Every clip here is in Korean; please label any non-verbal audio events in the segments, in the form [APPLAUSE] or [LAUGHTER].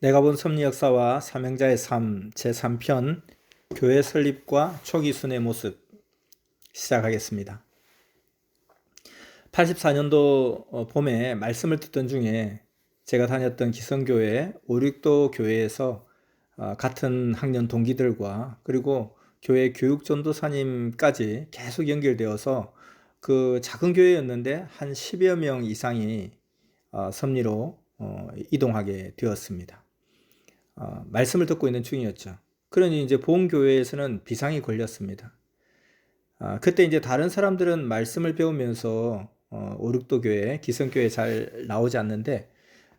내가 본 섭리 역사와 사명자의 삶 제3편 교회 설립과 초기 순의 모습 시작하겠습니다. 84년도 봄에 말씀을 듣던 중에 제가 다녔던 기성교회 오륙도 교회에서 어, 같은 학년 동기들과 그리고 교회 교육 전도사님까지 계속 연결되어서 그 작은 교회였는데 한 10여 명 이상이 어, 섭리로 어, 이동하게 되었습니다. 어, 말씀을 듣고 있는 중이었죠. 그러니 이제 보험교회에서는 비상이 걸렸습니다. 아, 그때 이제 다른 사람들은 말씀을 배우면서 어, 오륙도 교회, 기성교회 잘 나오지 않는데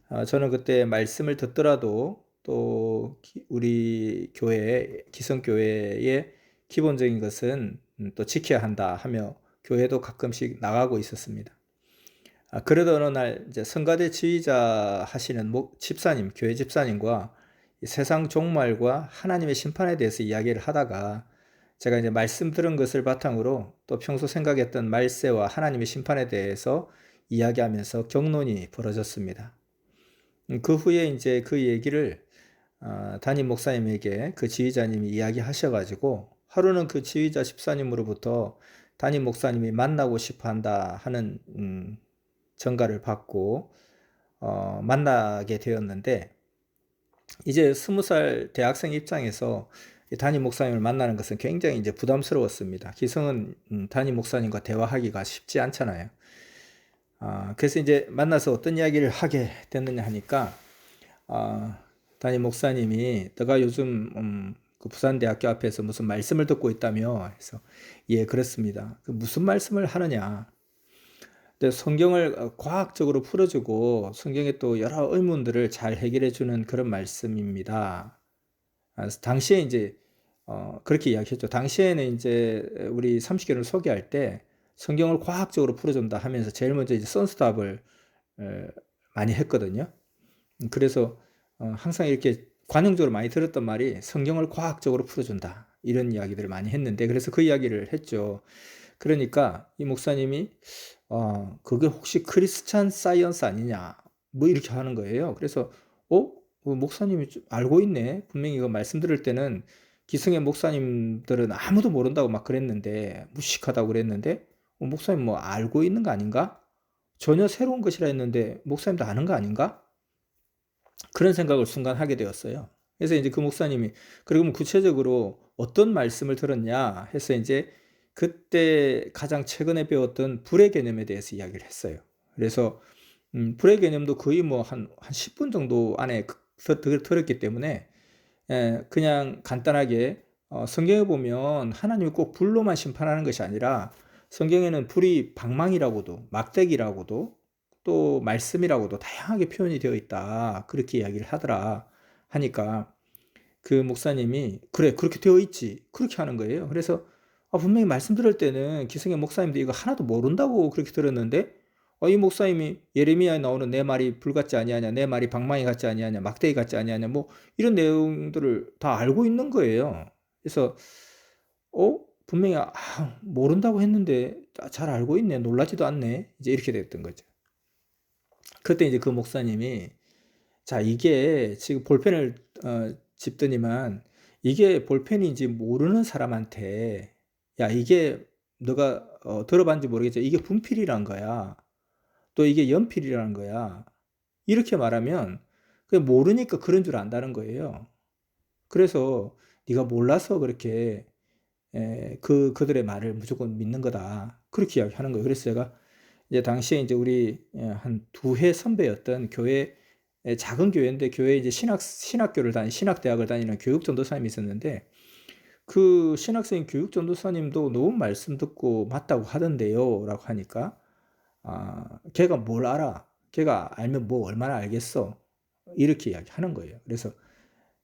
어, 저는 그때 말씀을 듣더라도 또 기, 우리 교회, 기성교회의 기본적인 것은 음, 또 지켜야 한다 하며 교회도 가끔씩 나가고 있었습니다. 아, 그러던 어느 날 이제 성가대 지휘자 하시는 목 집사님, 교회 집사님과 세상 종말과 하나님의 심판에 대해서 이야기를 하다가 제가 이제 말씀 들은 것을 바탕으로 또 평소 생각했던 말세와 하나님의 심판에 대해서 이야기하면서 경론이 벌어졌습니다. 음, 그 후에 이제 그 얘기를 어, 담임 목사님에게 그 지휘자님이 이야기하셔가지고 하루는 그 지휘자 집사님으로부터 담임 목사님이 만나고 싶어 한다 하는 음, 전가를 받고 어, 만나게 되었는데 이제 스무 살 대학생 입장에서 담임 목사님을 만나는 것은 굉장히 이제 부담스러웠습니다. 기성은 음, 담임 목사님과 대화하기가 쉽지 않잖아요. 아, 그래서 이제 만나서 어떤 이야기를 하게 됐느냐 하니까 아, 담임 목사님이 내가 요즘 음, 그 부산대학교 앞에서 무슨 말씀을 듣고 있다며 해서 예 그렇습니다. 그 무슨 말씀을 하느냐 성경을 어, 과학적으로 풀어주고 성경에 또 여러 의문들을 잘 해결해 주는 그런 말씀입니다. 당시에 이제 어, 그렇게 이야기했죠. 당시에는 이제 우리 30개를 소개할 때 성경을 과학적으로 풀어준다 하면서 제일 먼저 이제 선스답을 많이 했거든요. 그래서 어, 항상 이렇게 관용적으로 많이 들었던 말이 성경을 과학적으로 풀어준다 이런 이야기들을 많이 했는데 그래서 그 이야기를 했죠. 그러니까 이 목사님이 어, 그게 혹시 크리스찬 사이언스 아니냐? 뭐 이렇게 하는 거예요. 그래서 어? 어 목사님이 알고 있네. 분명히 이거 말씀 들을 때는 기성의 목사님들은 아무도 모른다고 막 그랬는데 무식하다고 그랬는데 어, 목사님 뭐 알고 있는 거 아닌가? 전혀 새로운 것이라 했는데 목사님도 아는 거 아닌가? 그런 생각을 순간 하게 되었어요. 그래서 이제 그 목사님이 그리고 구체적으로 어떤 말씀을 들었냐 해서 이제 그때 가장 최근에 배웠던 불의 개념에 대해서 이야기를 했어요. 그래서 음, 불의 개념도 거의 뭐한한 10분 정도 안에 들었기 때문에 예, 그냥 간단하게 어, 성경에 보면 하나님이 꼭 불로만 심판하는 것이 아니라 성경에는 불이 방망이라고도 막대기라고도 또 말씀이라고도 다양하게 표현이 되어 있다. 그렇게 이야기를 하더라. 하니까 그 목사님이 그래 그렇게 되어 있지 그렇게 하는 거예요. 그래서 아, 분명히 말씀 들을 때는 기성의 목사님도 이거 하나도 모른다고 그렇게 들었는데 어, 이 목사님이 예레미야에 나오는 내 말이 불 같지 아니하냐 내 말이 방망이 같지 아니하냐 막대기 같지 아니하냐 뭐 이런 내용들을 다 알고 있는 거예요. 그래서 어 분명히 아, 모른다고 했는데 잘 알고 있네 놀라지도 않네 이제 이렇게 됐던 거죠. 그때 이제 그 목사님이 자 이게 지금 볼펜을 어, 집더니만 이게 볼펜인지 모르는 사람한테 야, 이게 너가 어, 들어봤는지 모르겠지만 이게 분필이란 거야. 또 이게 연필이라는 거야. 이렇게 말하면 그 모르니까 그런 줄 안다는 거예요. 그래서 네가 몰라서 그렇게 에, 그 그들의 말을 무조건 믿는 거다. 그렇게 이야기하는 거예요. 그래서 제가 이제 당시에 이제 우리 한 두 해 선배였던 교회 작은 교회인데 교회 이제 신학 신학교를 다니 신학 대학을 다니는 교육 전도사님이 있었는데 그 신학생 교육 전도사님도 너무 말씀 듣고 맞다고 하던데요. 라고 하니까, 아, 걔가 뭘 알아? 걔가 알면 뭐 얼마나 알겠어? 이렇게 이야기 하는 거예요. 그래서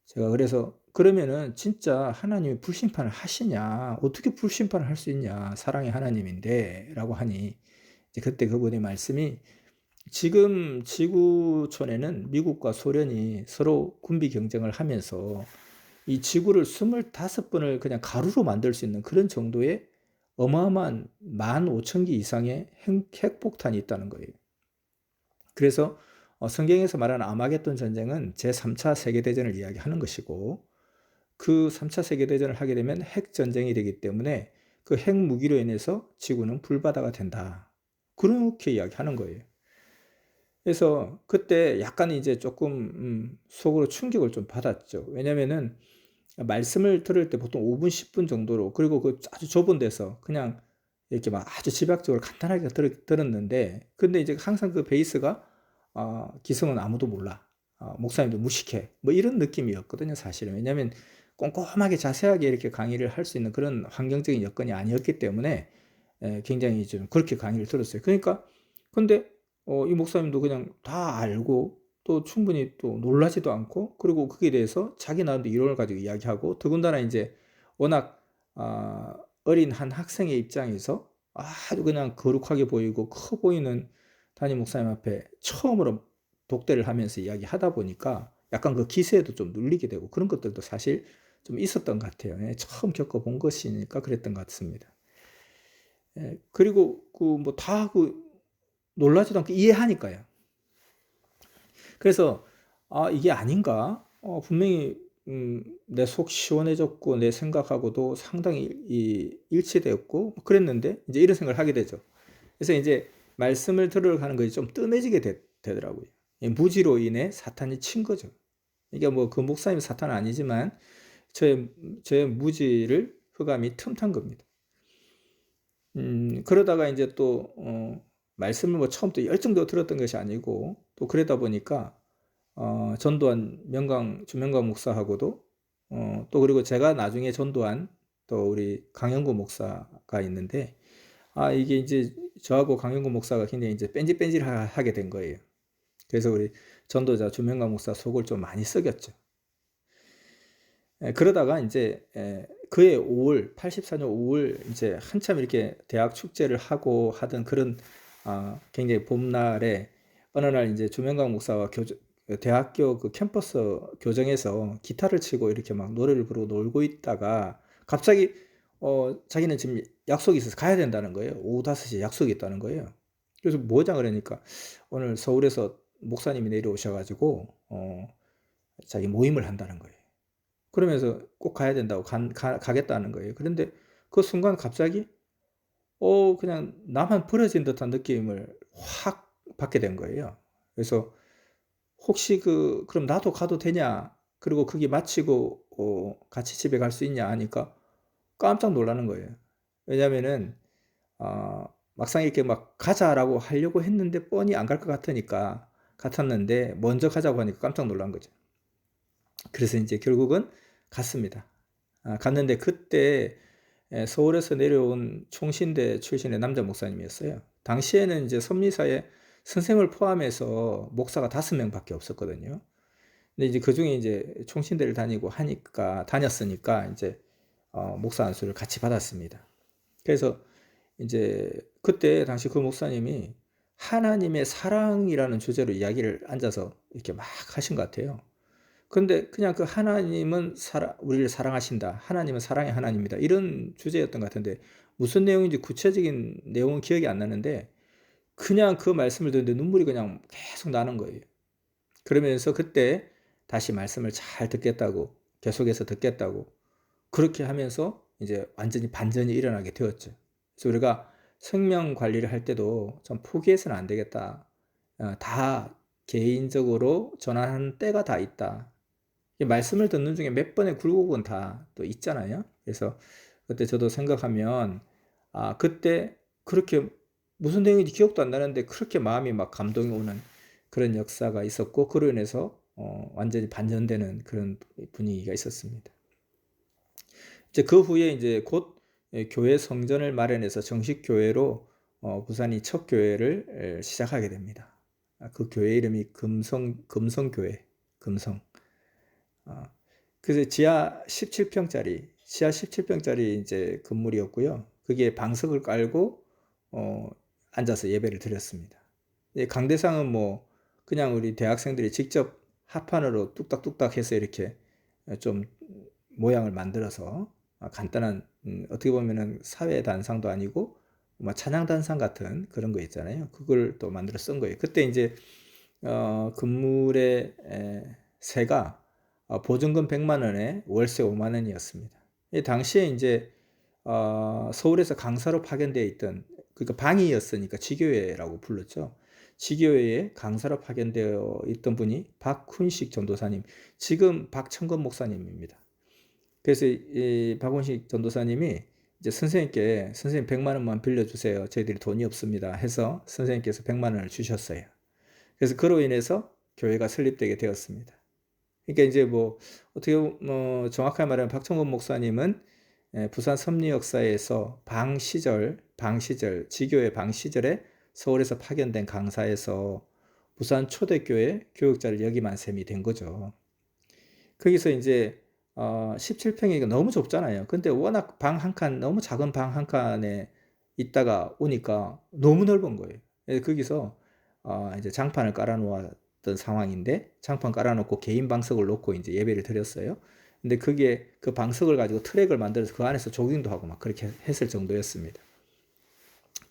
제가 그래서 그러면은 진짜 하나님이 불심판을 하시냐? 어떻게 불심판을 할 수 있냐? 사랑의 하나님인데. 라고 하니, 이제 그때 그분의 말씀이 지금 지구촌에는 미국과 소련이 서로 군비 경쟁을 하면서 이 지구를 25번을 그냥 가루로 만들 수 있는 그런 정도의 어마어마한 15,000기 이상의 핵폭탄이 있다는 거예요. 그래서 어, 성경에서 말하는 아마겟돈 전쟁은 제3차 세계대전을 이야기하는 것이고 그 3차 세계대전을 하게 되면 핵 전쟁이 되기 때문에 그 핵 무기로 인해서 지구는 불바다가 된다. 그렇게 이야기하는 거예요. 그래서 그때 약간 이제 조금 음, 속으로 충격을 좀 받았죠. 왜냐면은 말씀을 들을 때 보통 5분, 10분 정도로 그리고 그 아주 좁은 데서 그냥 이렇게 막 아주 집약적으로 간단하게 들, 들었는데 근데 이제 항상 그 베이스가 어, 기성은 아무도 몰라. 어, 목사님도 무식해. 뭐 이런 느낌이었거든요, 사실은. 왜냐하면 꼼꼼하게 자세하게 이렇게 강의를 할 수 있는 그런 환경적인 여건이 아니었기 때문에 에, 굉장히 좀 그렇게 강의를 들었어요. 그러니까 근데 어, 이 목사님도 그냥 다 알고 또 충분히 또 놀라지도 않고 그리고 그에 대해서 자기 나름대로 이론을 가지고 이야기하고 더군다나 이제 워낙 아, 어린 한 학생의 입장에서 아주 그냥 거룩하게 보이고 커 보이는 담임 목사님 앞에 처음으로 독대를 하면서 이야기하다 보니까 약간 그 기세에도 좀 눌리게 되고 그런 것들도 사실 좀 있었던 것 같아요. 예, 처음 겪어본 것이니까 그랬던 것 같습니다. 예, 그리고 그 뭐 다그 놀라지도 않고 이해하니까요. 그래서 아 이게 아닌가? 어, 분명히 음, 내 속 시원해졌고 내 생각하고도 상당히 이, 일치되었고 그랬는데 이제 이런 생각을 하게 되죠. 그래서 이제 말씀을 들어가는 것이 좀 뜸해지게 되, 더라고요 무지로 인해 사탄이 친 거죠. 이게 뭐그 목사님 사탄은 아니지만 저의, 저의 무지를 흑암이 틈탄 겁니다. 음, 그러다가 이제 또, 어, 말씀을 뭐 처음부터 열정도 들었던 것이 아니고 또 그러다 보니까 어, 전도한 명강 주명강 목사하고도 어, 또 그리고 제가 나중에 전도한 또 우리 강영구 목사가 있는데 아 이게 이제 저하고 강영구 목사가 굉장히 이제 뺀질뺀질하게 된 거예요. 그래서 우리 전도자 주명강 목사 속을 좀 많이 썩였죠. 에, 그러다가 이제 에, 그해 5월 84년 5월 이제 한참 이렇게 대학 축제를 하고 하던 그런 아, 굉장히 봄날에 어느 날 이제 주명강 목사와 교주, 대학교 그 캠퍼스 교정에서 기타를 치고 이렇게 막 노래를 부르고 놀고 있다가 갑자기 어 자기는 지금 약속이 있어서 가야 된다는 거예요. 오후 5시에 약속이 있다는 거예요. 그래서 뭐자 그러니까 오늘 서울에서 목사님이 내려오셔 가지고 어 자기 모임을 한다는 거예요. 그러면서 꼭 가야 된다고 가, 가, 가겠다는 거예요. 그런데 그 순간 갑자기 어 그냥 나만 버려진 듯한 느낌을 확 받게 된 거예요. 그래서 혹시 그 그럼 나도 가도 되냐? 그리고 그게 마치고 어, 같이 집에 갈 수 있냐 하니까 깜짝 놀라는 거예요. 왜냐면은 어, 막상 이렇게 막 가자라고 하려고 했는데 뻔히 안 갈 것 같으니까 같았는데 먼저 가자고 하니까 깜짝 놀란 거죠. 그래서 이제 결국은 갔습니다. 아, 갔는데 그때 서울에서 내려온 총신대 출신의 남자 목사님이었어요. 당시에는 이제 섭리사에 선생을 포함해서 목사가 다섯 명밖에 없었거든요. 근데 이제 그 중에 이제 총신대를 다니고 하니까 다녔으니까 이제 어, 목사 안수를 같이 받았습니다. 그래서 이제 그때 당시 그 목사님이 하나님의 사랑이라는 주제로 이야기를 앉아서 이렇게 막 하신 것 같아요. 근데 그냥 그 하나님은 사랑, 우리를 사랑하신다. 하나님은 사랑의 하나님이다. 이런 주제였던 것 같은데 무슨 내용인지 구체적인 내용은 기억이 안 나는데 그냥 그 말씀을 듣는데 눈물이 그냥 계속 나는 거예요. 그러면서 그때 다시 말씀을 잘 듣겠다고 계속해서 듣겠다고 그렇게 하면서 이제 완전히 반전이 일어나게 되었죠. 그래서 우리가 생명 관리를 할 때도 좀 포기해서는 안 되겠다. 어, 다 개인적으로 전환하는 때가 다 있다. 말씀을 듣는 중에 몇 번의 굴곡은 다 또 있잖아요. 그래서 그때 저도 생각하면 아 그때 그렇게 무슨 내용인지 기억도 안 나는데 그렇게 마음이 막 감동이 오는 그런 역사가 있었고 그로 인해서 어, 완전히 반전되는 그런 분위기가 있었습니다. 이제 그 후에 이제 곧 교회 성전을 마련해서 정식 교회로 어, 부산이 첫 교회를 시작하게 됩니다. 아, 그 교회 이름이 금성 금성교회 금성. 어, 그래서 지하 17평짜리 지하 17평짜리 이제 건물이었고요. 그게 방석을 깔고 어, 앉아서 예배를 드렸습니다. 강대상은 뭐 그냥 우리 대학생들이 직접 합판으로 뚝딱뚝딱 해서 이렇게 좀 모양을 만들어서 간단한 음, 어떻게 보면은 사회 단상도 아니고 뭐 찬양 단상 같은 그런 거 있잖아요. 그걸 또 만들어 쓴 거예요. 그때 이제 어, 건물의 에, 어, 보증금 100만 원에 월세 5만 원이었습니다. 이 당시에 이제 어, 서울에서 강사로 파견되어 있던 그러니까 방이었으니까 지교회라고 불렀죠. 지교회에 강사로 파견되어 있던 분이 박훈식 전도사님, 지금 박천건 목사님입니다. 그래서 이 박훈식 전도사님이 이제 선생님께 선생님 100만 원만 빌려주세요. 저희들이 돈이 없습니다. 해서 선생님께서 100만 원을 주셨어요. 그래서 그로 인해서 교회가 설립되게 되었습니다. 그러니까 이제 뭐 어떻게 뭐 정확하게 말하면 박천건 목사님은 예, 부산 섭리 역사에서 방 시절, 방 시절, 지교의 방 시절에 서울에서 파견된 강사에서 부산 초대교회 교육자를 역임한 셈이 된 거죠. 거기서 이제 어, 17평이니까 너무 좁잖아요. 근데 워낙 방 한 칸, 너무 작은 방 한 칸에 있다가 오니까 너무 넓은 거예요. 거기서 어, 이제 장판을 깔아 놓 았던 상황인데 장판 깔아 놓고 개인 방석을 놓고 이제 예배를 드렸어요. 근데 그게 그 방석을 가지고 트랙을 만들어서 그 안에서 조깅도 하고 막 그렇게 했을 정도였습니다.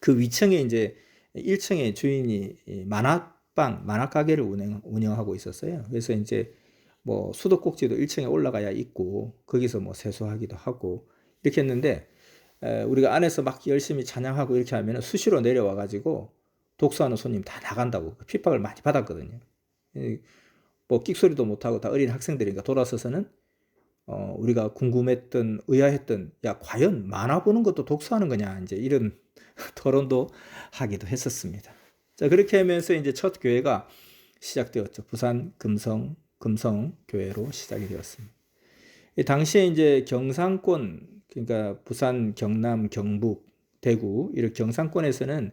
그 위층에 이제 1층에 주인이 만화방, 만화 가게를 운영, 운영하고 있었어요. 그래서 이제 뭐 수도꼭지도 1층에 올라가야 있고 거기서 뭐 세수하기도 하고 이렇게 했는데 우리가 안에서 막 열심히 찬양하고 이렇게 하면 수시로 내려와 가지고 독서하는 손님 다 나간다고 핍박을 많이 받았거든요. 뭐 끽소리도 못하고 다 어린 학생들이니까 돌아서서는 어, 우리가 궁금했던 의아했던 야 과연 만화 보는 것도 독서하는 거냐 이제 이런 [LAUGHS] 토론도 하기도 했었습니다. 자 그렇게 하면서 이제 첫 교회가 시작되었죠. 부산 금성 금성 교회로 시작이 되었습니다. 당시에 이제 경상권 그러니까 부산, 경남, 경북, 대구 이렇게 경상권에서는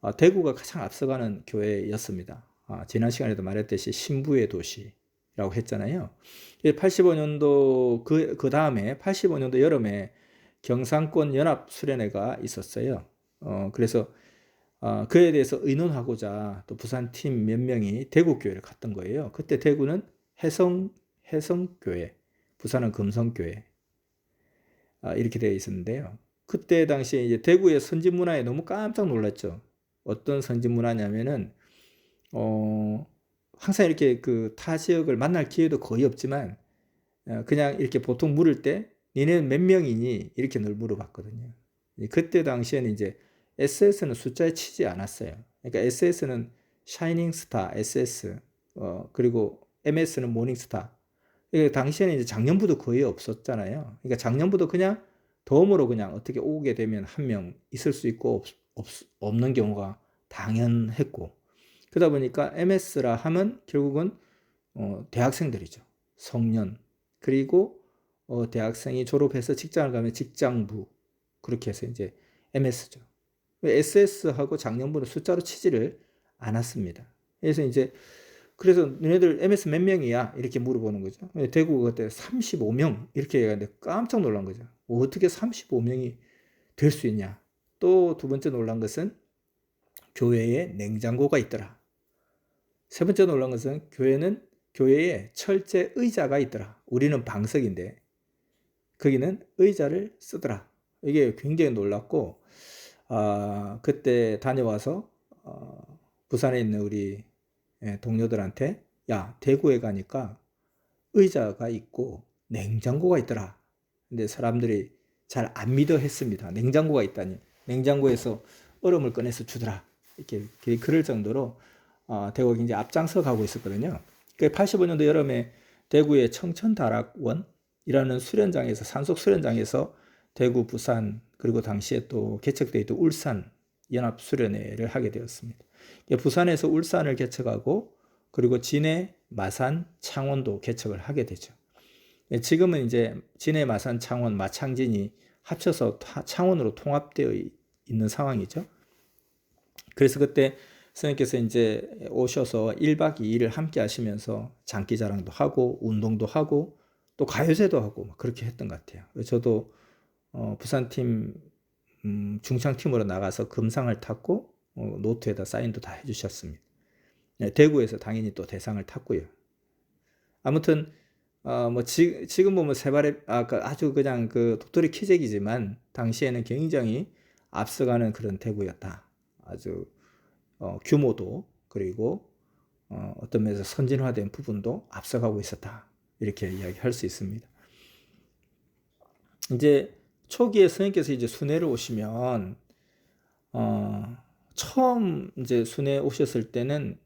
어, 대구가 가장 앞서가는 교회였습니다. 아, 지난 시간에도 말했듯이 신부의 도시라고 했잖아요. 85년도 그, 그 다음에 85년도 여름에 경상권 연합 수련회가 있었어요. 어, 그래서 어, 그에 대해서 의논하고자 또 부산 팀 몇 명이 대구 교회를 갔던 거예요. 그때 대구는 해성 해성 교회, 부산은 금성 교회 아, 이렇게 되어 있었는데요. 그때 당시에 이제 대구의 선진 문화에 너무 깜짝 놀랐죠. 어떤 선진 문화냐면은 어 항상 이렇게 그 타 지역을 만날 기회도 거의 없지만 어, 그냥 이렇게 보통 물을 때 니네 몇 명이니 이렇게 늘 물어봤거든요. 그때 당시에는 이제 SS는 숫자에 치지 않았어요. 그러니까 SS는 샤이닝 스타 SS 어 그리고 MS는 모닝스타. 이게 당시에는 이제 작년부도 거의 없었잖아요. 그러니까 작년부도 그냥 덤으로 그냥 어떻게 오게 되면 한 명 있을 수 있고 없, 없, 없는 경우가 당연했고 그러다 보니까 MS라 하면 결국은 어, 대학생들이죠. 성년 그리고 어, 대학생이 졸업해서 직장을 가면 직장부 그렇게 해서 이제 MS죠. SS하고 작년부는 숫자로 치지를 않았습니다. 그래서 이제 그래서 너네들 MS 몇 명이야? 이렇게 물어보는 거죠. 대구 그때 35명 이렇게 얘기하는데 깜짝 놀란 거죠. 뭐 어떻게 35명이 될 수 있냐? 또 두 번째 놀란 것은 교회에 냉장고가 있더라. 세 번째 놀란 것은 교회는 교회에 철제 의자가 있더라. 우리는 방석인데 거기는 의자를 쓰더라. 이게 굉장히 놀랐고 아, 그때 다녀와서 어, 부산에 있는 우리 예, 동료들한테 야 대구에 가니까 의자가 있고 냉장고가 있더라. 근데 사람들이 잘 안 믿어 했습니다. 냉장고가 있다니 냉장고에서 얼음을 꺼내서 주더라. 이렇게 그럴 정도로 어, 대구가 굉장히 앞장서 가고 있었거든요. 85년도 그 여름에 대구의 청천다락원이라는 수련장에서 산속 수련장에서 대구, 부산 그리고 당시에 또 개척되어 있던 울산 연합 수련회를 하게 되었습니다. 부산에서 울산을 개척하고 그리고 진해, 마산, 창원도 개척을 하게 되죠. 예, 지금은 이제 진해, 마산, 창원, 마창진이 합쳐서 창원으로 통합되어 있는 상황이죠. 그래서 그때 선생님께서 이제 오셔서 1박 2일을 함께 하시면서 장기 자랑도 하고 운동도 하고 또 가요제도 하고 그렇게 했던 것 같아요. 저도 어, 부산팀 음, 중창팀으로 나가서 금상을 탔고 어, 노트에다 사인도 다 해주셨습니다. 네, 대구에서 당연히 또 대상을 탔고요. 아무튼 어, 뭐 지, 금 보면 세발의 아, 그 아주 그냥 그 도토리 키재기지만 당시에는 굉장히 앞서가는 그런 대구였다. 아주 어, 규모도 그리고 어, 어떤 면에서 선진화된 부분도 앞서가고 있었다. 이렇게 이야기할 수 있습니다. 이제 초기에 선생님께서 이제 순회를 오시면 어, 처음 이제 순회 오셨을 때는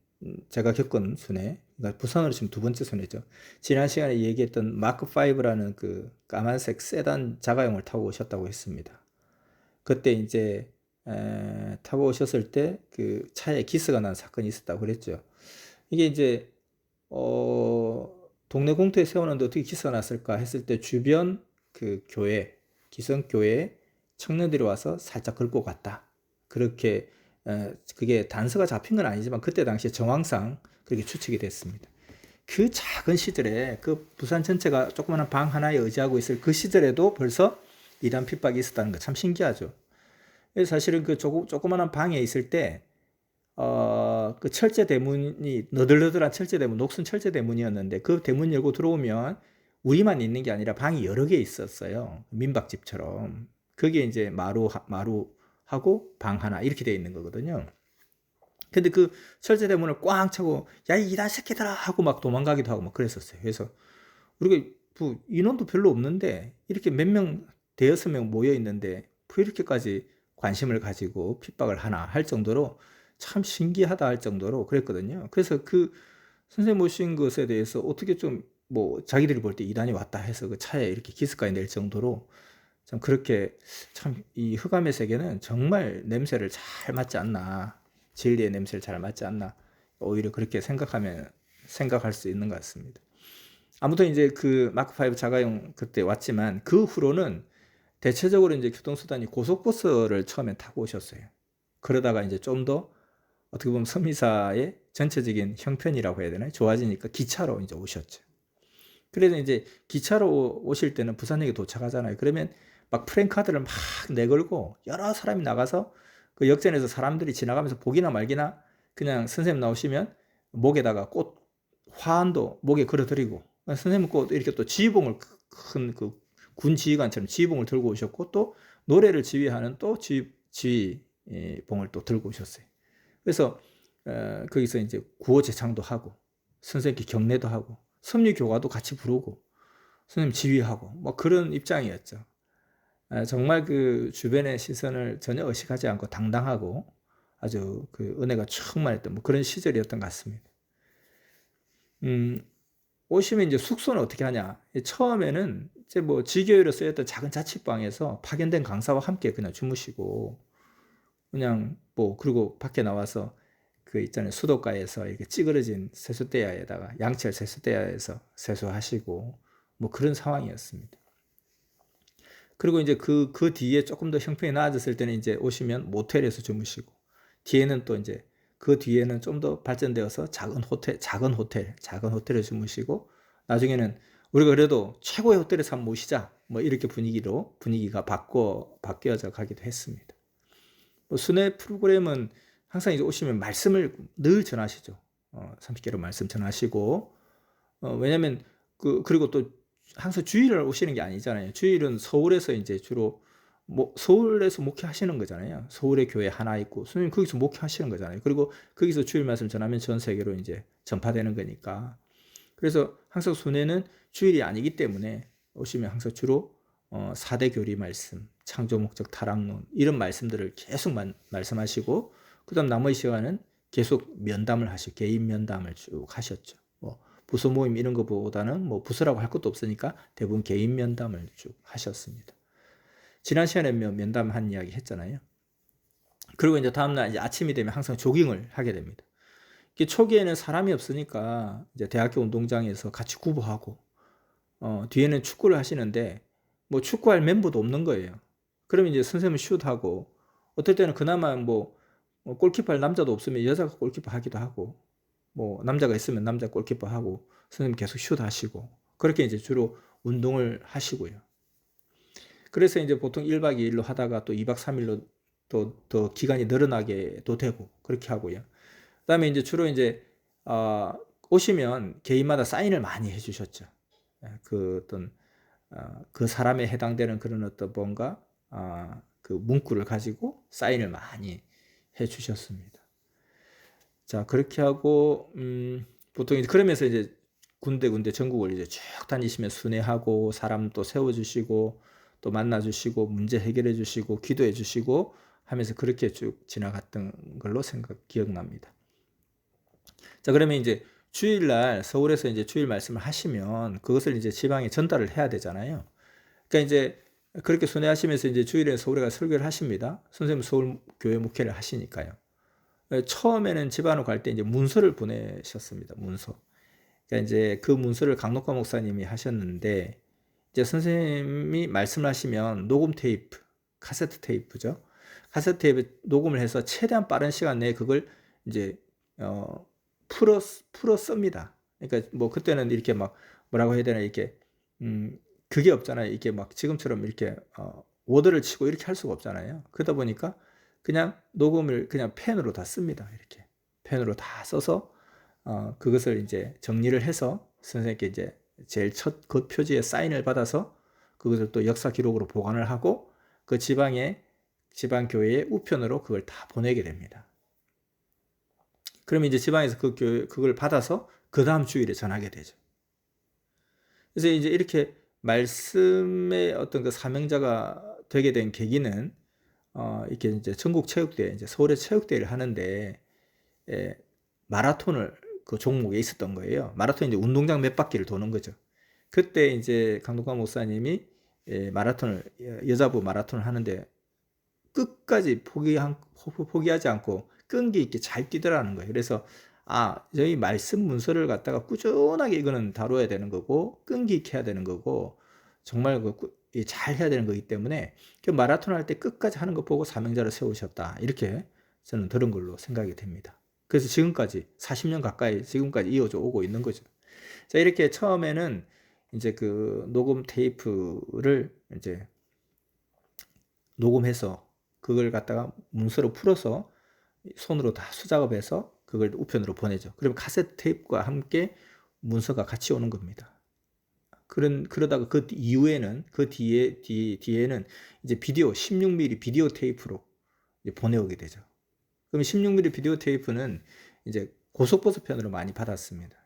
제가 겪은 순회, 그러니까 부산으로 지금 두 번째 순회죠. 지난 시간에 얘기했던 마크 5라는 그 까만색 세단 자가용을 타고 오셨다고 했습니다. 그때 이제 에, 타고 오셨을 때 그 차에 기스가 난 사건이 있었다고 그랬죠. 이게 이제 어, 동네 공터에 세우는데 어떻게 기스가 났을까 했을 때 주변 그 교회 기성교회 청년들이 와서 살짝 긁고 갔다. 그렇게 에, 그게 단서가 잡힌 건 아니지만 그때 당시에 정황상 그렇게 추측이 됐습니다. 그 작은 시절에 그 부산 전체가 조그마한 방 하나에 의지하고 있을 그 시절에도 벌써 이단 핍박이 있었다는 거 참 신기하죠. 사실은 그 조그, 조그마한 방에 있을 때, 어, 그 철제 대문이 너덜너덜한 철제 대문, 녹슨 철제 대문이었는데 그 대문 열고 들어오면 우리만 있는 게 아니라 방이 여러 개 있었어요. 민박집처럼. 그게 이제 마루, 마루하고 방 하나 이렇게 돼 있는 거거든요. 근데 그 철제 대문을 꽝 차고 야 이다 새끼들아 하고 막 도망가기도 하고 막 그랬었어요. 그래서 우리가 뭐 인원도 별로 없는데 이렇게 몇 명 대여섯 명 모여 있는데 뭐 이렇게까지 관심을 가지고 핍박을 하나 할 정도로 참 신기하다 할 정도로 그랬거든요. 그래서 그 선생님 모신 것에 대해서 어떻게 좀 뭐 자기들이 볼 때 이단이 왔다 해서 그 차에 이렇게 기스까지 낼 정도로 참 그렇게 참 이 흑암의 세계는 정말 냄새를 잘 맡지 않나 진리의 냄새를 잘 맡지 않나 오히려 그렇게 생각하면 생각할 수 있는 것 같습니다. 아무튼 이제 그 마크 5 자가용 그때 왔지만 그 후로는 대체적으로 이제 교통수단이 고속버스를 처음에 타고 오셨어요. 그러다가 이제 좀 더 어떻게 보면 섬이사의 전체적인 형편이라고 해야 되나요? 좋아지니까 기차로 이제 오셨죠. 그래서 이제 기차로 오실 때는 부산역에 도착하잖아요. 그러면 막 프랭카드를 막 내걸고 여러 사람이 나가서 그 역전에서 사람들이 지나가면서 보기나 말기나 그냥 선생님 나오시면 목에다가 꽃 화환도 목에 걸어드리고 선생님 꼭 이렇게 또 지휘봉을 큰 그 군 지휘관처럼 지휘봉을 들고 오셨고 또 노래를 지휘하는 또 지휘, 지휘봉을 또 들고 오셨어요. 그래서 어, 거기서 이제 구호 제창도 하고 선생님께 경례도 하고 섭리 교가도 같이 부르고 선생님 지휘하고 뭐 그런 입장이었죠. 아, 정말 그 주변의 시선을 전혀 의식하지 않고 당당하고 아주 그 은혜가 충만했던 뭐 그런 시절이었던 것 같습니다. 음, 오시면 이제 숙소는 어떻게 하냐? 처음에는 이제 뭐 지교회로 쓰였던 작은 자취방에서 파견된 강사와 함께 그냥 주무시고 그냥 뭐 그리고 밖에 나와서 그 있잖아요 수도가에서 이렇게 찌그러진 세수대야에다가 양철 세수대야에서 세수하시고 뭐 그런 상황이었습니다. 그리고 이제 그, 그 뒤에 조금 더 형편이 나아졌을 때는 이제 오시면 모텔에서 주무시고, 뒤에는 또 이제 그 뒤에는 좀 더 발전되어서 작은 호텔, 작은 호텔, 작은 호텔에 주무시고, 나중에는 우리가 그래도 최고의 호텔에서 한번 모시자. 뭐 이렇게 분위기로, 분위기가 바꿔, 바뀌어져 가기도 했습니다. 뭐 순회 프로그램은 항상 이제 오시면 말씀을 늘 전하시죠. 어, 30개로 말씀 전하시고, 어, 왜냐면 그, 그리고 또 항상 주일을 오시는 게 아니잖아요. 주일은 서울에서 이제 주로 뭐 서울에서 목회하시는 거잖아요. 서울에 교회 하나 있고 선생님 거기서 목회하시는 거잖아요. 그리고 거기서 주일 말씀 전하면 전 세계로 이제 전파되는 거니까. 그래서 항상 순회는 주일이 아니기 때문에 오시면 항상 주로 어, 4대 교리 말씀, 창조 목적 타락론 이런 말씀들을 계속 만, 말씀하시고 그다음 나머지 시간은 계속 면담을 하시고 개인 면담을 쭉 하셨죠. 부서 모임 이런 것보다는 뭐 부서라고 할 것도 없으니까 대부분 개인 면담을 쭉 하셨습니다. 지난 시간에 면담한 이야기 했잖아요. 그리고 이제 다음날 아침이 되면 항상 조깅을 하게 됩니다. 초기에는 사람이 없으니까 이제 대학교 운동장에서 같이 구보하고 어, 뒤에는 축구를 하시는데 뭐 축구할 멤버도 없는 거예요. 그러면 이제 선생님은 슛하고 어떨 때는 그나마 뭐, 뭐 골키퍼 할 남자도 없으면 여자가 골키퍼 하기도 하고 뭐 남자가 있으면 남자 골키퍼 하고 선생님 계속 슛 하시고 그렇게 이제 주로 운동을 하시고요. 그래서 이제 보통 1박 2일로 하다가 또 2박 3일로 또더 기간이 늘어나게도 되고 그렇게 하고요. 그다음에 이제 주로 이제 어, 오시면 개인마다 사인을 많이 해주셨죠. 예, 그 어떤 어, 그 사람에 해당되는 그런 어떤 뭔가 어, 그 문구를 가지고 사인을 많이 해 주셨습니다. 자, 그렇게 하고, 음, 보통 이제 그러면서 이제 군데군데 전국을 이제 쭉 다니시면 순회하고, 사람 또 세워주시고, 또 만나주시고, 문제 해결해 주시고, 기도해 주시고 하면서 그렇게 쭉 지나갔던 걸로 생각, 기억납니다. 자, 그러면 이제 주일날 서울에서 이제 주일 말씀을 하시면 그것을 이제 지방에 전달을 해야 되잖아요. 그러니까 이제 그렇게 순회하시면서 이제 주일에 서울에 가 설교를 하십니다. 선생님 서울 교회 목회를 하시니까요. 처음에는 집안으로 갈 때 이제 문서를 보내셨습니다. 문서. 그러니까 이제 그 문서를 강록과 목사님이 하셨는데 이제 선생님이 말씀을 하시면 녹음 테이프, 카세트 테이프죠. 카세트 테이프 녹음을 해서 최대한 빠른 시간 내에 그걸 이제 어 풀어 풀어 씁니다. 그러니까 뭐 그때는 이렇게 막 뭐라고 해야 되나 이렇게 음 그게 없잖아요. 이게 막 지금처럼 이렇게 어 워드를 치고 이렇게 할 수가 없잖아요. 그러다 보니까 그냥 녹음을 그냥 펜으로 다 씁니다. 이렇게 펜으로 다 써서 어 그것을 이제 정리를 해서 선생님께 이제 제일 첫 그 표지에 사인을 받아서 그것을 또 역사 기록으로 보관을 하고 그 지방에 지방 교회의 우편으로 그걸 다 보내게 됩니다. 그러면 이제 지방에서 그 교회 그걸 받아서 그 다음 주일에 전하게 되죠. 그래서 이제 이렇게 말씀의 어떤 그 사명자가 되게 된 계기는 어 이렇게 이제 전국 체육대회 이제 서울의 체육대회를 하는데 예, 마라톤을 그 종목에 있었던 거예요. 마라톤 이제 운동장 몇 바퀴를 도는 거죠. 그때 이제 강동관 목사님이 예, 마라톤을 여자부 마라톤을 하는데 끝까지 포기한 포기하지 않고 끈기 있게 잘 뛰더라는 거예요. 그래서 아, 저희 말씀 문서를 갖다가 꾸준하게 이거는 다뤄야 되는 거고 끈기 있게 해야 되는 거고 정말 그잘 해야 되는 거기 때문에 그 마라톤 할 때 끝까지 하는 거 보고 사명자를 세우셨다. 이렇게 저는 들은 걸로 생각이 됩니다. 그래서 지금까지 40년 가까이 지금까지 이어져 오고 있는 거죠. 자, 이렇게 처음에는 이제 그 녹음 테이프를 이제 녹음해서 그걸 갖다가 문서로 풀어서 손으로 다 수작업해서 그걸 우편으로 보내죠. 그러면 카세트 테이프와 함께 문서가 같이 오는 겁니다. 그런 그러다가 그 이후에는 그 뒤에 뒤 뒤에는 이제 비디오 16mm 비디오 테이프로 보내오게 되죠. 그럼 16mm 비디오 테이프는 이제 고속버스 편으로 많이 받았습니다.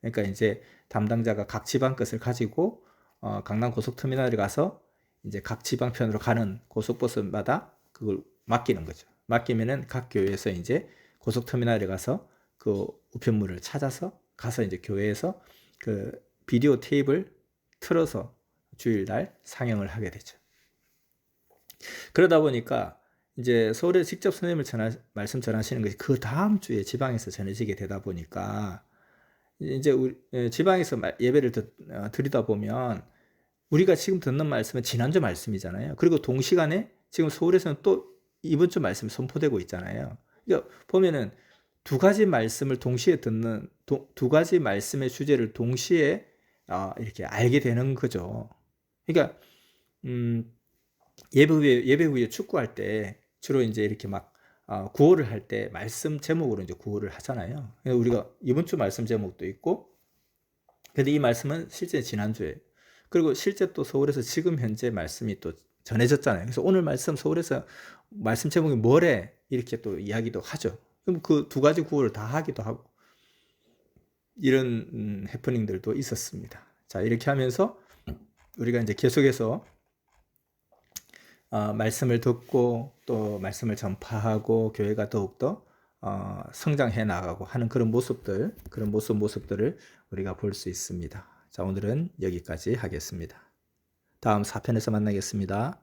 그러니까 이제 담당자가 각 지방 것을 가지고 어, 강남 고속터미널에 가서 이제 각 지방 편으로 가는 고속버스마다 그걸 맡기는 거죠. 맡기면은 각 교회에서 이제 고속터미널에 가서 그 우편물을 찾아서 가서 이제 교회에서 그 비디오 테이프를 틀어서 주일날 상영을 하게 되죠. 그러다 보니까 이제 서울에 직접 선생님을 전하, 말씀 전하시는 것이 그 다음 주에 지방에서 전해지게 되다 보니까 이제 우리, 예, 지방에서 예배를 듣, 어, 드리다 보면 우리가 지금 듣는 말씀은 지난주 말씀이잖아요. 그리고 동시간에 지금 서울에서는 또 이번 주 말씀이 선포되고 있잖아요. 그러니까 보면은 두 가지 말씀을 동시에 듣는 도, 두 가지 말씀의 주제를 동시에 어, 이렇게 알게 되는 거죠. 그러니까 음, 예배 후에 예배 후에 축구할 때 주로 이제 이렇게 막 어, 구호를 할 때 말씀 제목으로 이제 구호를 하잖아요. 우리가 이번 주 말씀 제목도 있고, 근데 이 말씀은 실제 지난 주에 그리고 실제 또 서울에서 지금 현재 말씀이 또 전해졌잖아요. 그래서 오늘 말씀 서울에서 말씀 제목이 뭐래 이렇게 또 이야기도 하죠. 그럼 그 두 가지 구호를 다 하기도 하고 이런 음, 해프닝들도 있었습니다. 자 이렇게 하면서 우리가 이제 계속해서 어, 말씀을 듣고 또 말씀을 전파하고 교회가 더욱더 어, 성장해 나가고 하는 그런 모습들, 그런 모습 모습들을 우리가 볼 수 있습니다. 자, 오늘은 여기까지 하겠습니다. 다음 4편에서 만나겠습니다.